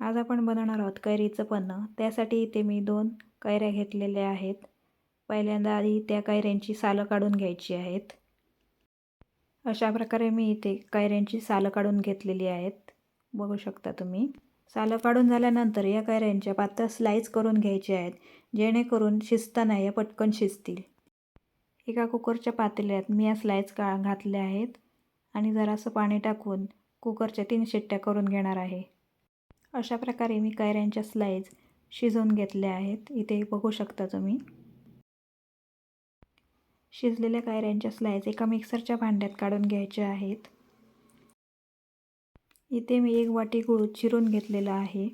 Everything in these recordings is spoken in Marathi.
आज आपण बनवणार आहोत कैरीचं पन्नं. त्यासाठी इथे मी दोन कैऱ्या घेतलेल्या आहेत. पहिल्यांदा आधी त्या कैऱ्यांची सालं काढून घ्यायची आहेत. अशा प्रकारे मी इथे कैऱ्यांची सालं काढून घेतलेली आहेत. बघू शकता तुम्ही. सालं काढून झाल्यानंतर या कैऱ्यांच्या पातळ स्लाईस करून घ्यायच्या आहेत जेणेकरून शिजताना या पटकन शिजतील. एका कुकरच्या पातेल्यात मी या स्लाईस का घातल्या आहेत. आणि जरासं पाणी टाकून कुकरच्या तीन शिट्ट्या करून घेणार आहे. अशा प्रकारे मी कैऱ्यांच्या स्लाईज शिजवून घेतल्या आहेत. इथे बघू शकता तुम्ही. शिजलेल्या कैऱ्यांच्या स्लाईज एका मिक्सरच्या भांड्यात काढून घ्यायच्या आहेत. इथे मी एक वाटी गूळ चिरून घेतलेला आहे.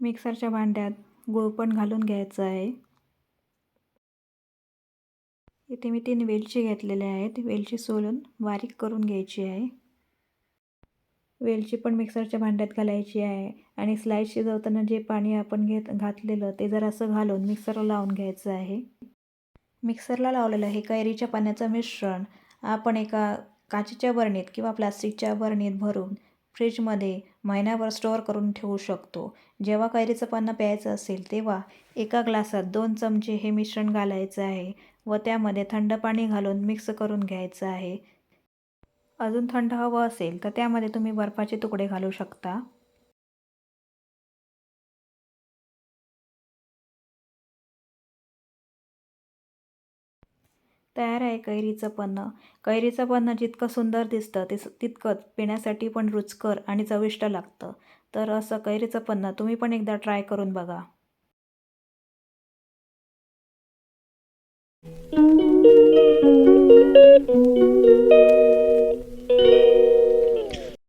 मिक्सरच्या भांड्यात गूळ पण घालून घ्यायचं आहे. इथे मी तीन वेलची घेतलेल्या आहेत. वेलची सोलून बारीक करून घ्यायची आहे. वेलची पण मिक्सरच्या भांड्यात घालायची आहे आणि स्लाईस शिजवताना जे पाणी आपण घेत घातलेलं ते जरासं घालून मिक्सरला लावून घ्यायचं आहे. मिक्सरला लावलेलं हे कैरीच्या पाण्याचं मिश्रण आपण एका काचेच्या बरणीत किंवा प्लास्टिकच्या बरणीत भरून फ्रीजमध्ये महिन्याभर स्टोअर करून ठेवू शकतो. जेव्हा कैरीचं पानं प्यायचं असेल तेव्हा एका ग्लासात दोन चमचे हे मिश्रण घालायचं आहे व त्यामध्ये थंड पाणी घालून मिक्स करून घ्यायचं आहे. अजून थंड हवं असेल तर त्यामध्ये तुम्ही बर्फाचे तुकडे घालू शकता. तयार आहे कैरीचं पन्नं कैरीचं पन्नं जितकं सुंदर दिसतं ते तितकंच पिण्यासाठी पण रुचकर आणि चविष्ट लागतं. तर असं कैरीचं पन्नं तुम्ही पण एकदा ट्राय करून बघा.